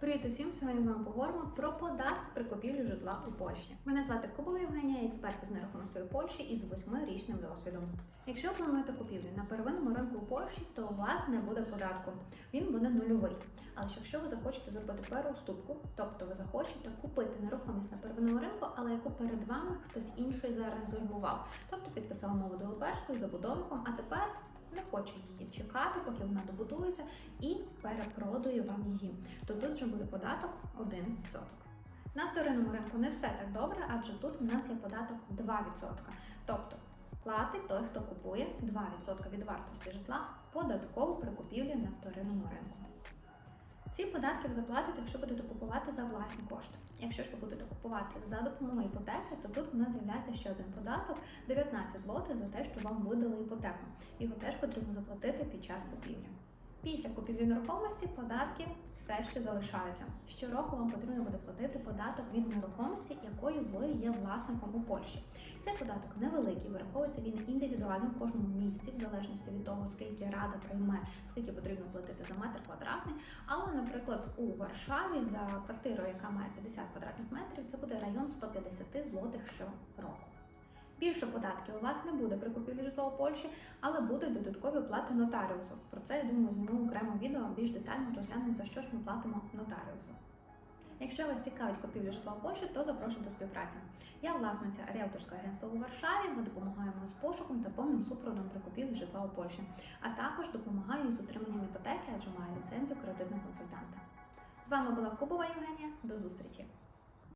Привіт усім! Сьогодні ми поговоримо про податки при купівлі житла у Польщі. Мене звати Кубова Євгенія, експерт з нерухомостей у Польщі із восьмирічним досвідом. Якщо плануєте купівлю на первинному ринку у Польщі, то у вас не буде податку. Він буде нульовий. Але якщо ви захочете зробити переуступку, тобто ви захочете купити нерухомість на первинному ринку, але яку перед вами хтось інший зарезервував, тобто підписав мову делеперською забудовником, а тепер не хоче її чекати, поки вона добудується, і перепродує вам її, то тут вже буде податок 1%. На вторинному ринку не все так добре, адже тут в нас є податок 2%. Тобто платить той, хто купує 2% від вартості житла податково при купівлі на вторинному ринку. Ці податки ви заплатите, якщо будете купувати за власні кошти. Якщо ж ви будете купувати за допомогою іпотеки, то тут у нас з'являється ще один податок 19 злотих за те, що вам видали іпотеку. Його теж потрібно заплатити під час купівлі. Після купівлі нерухомості податки все ще залишаються. Щороку вам потрібно буде платити податок від нерухомості, якою ви є власником у Польщі. Цей податок невеликий, вираховується він індивідуально в кожному місці, в залежності від того, скільки рада прийме, скільки потрібно платити за метр квадратний. Але, наприклад, у Варшаві за квартиру, яка має 50 квадратних метрів, це буде район 150 злотих щороку. Більше податків у вас не буде при купівлі житла у Польщі, але будуть додаткові оплати нотаріусу. Про це я думаю, зніму окремо відео більш детально розглянемо за що ж ми платимо нотаріусу. Якщо вас цікавить купівля житла у Польщі, то запрошую до співпраці. Я власниця ріелторського агентства у Варшаві. Ми допомагаємо з пошуком та повним супроводом при купівлі житла у Польщі, а також допомагаю із отриманням іпотеки, адже маю ліцензію кредитного консультанта. З вами була Кубова Євгенія. До зустрічі!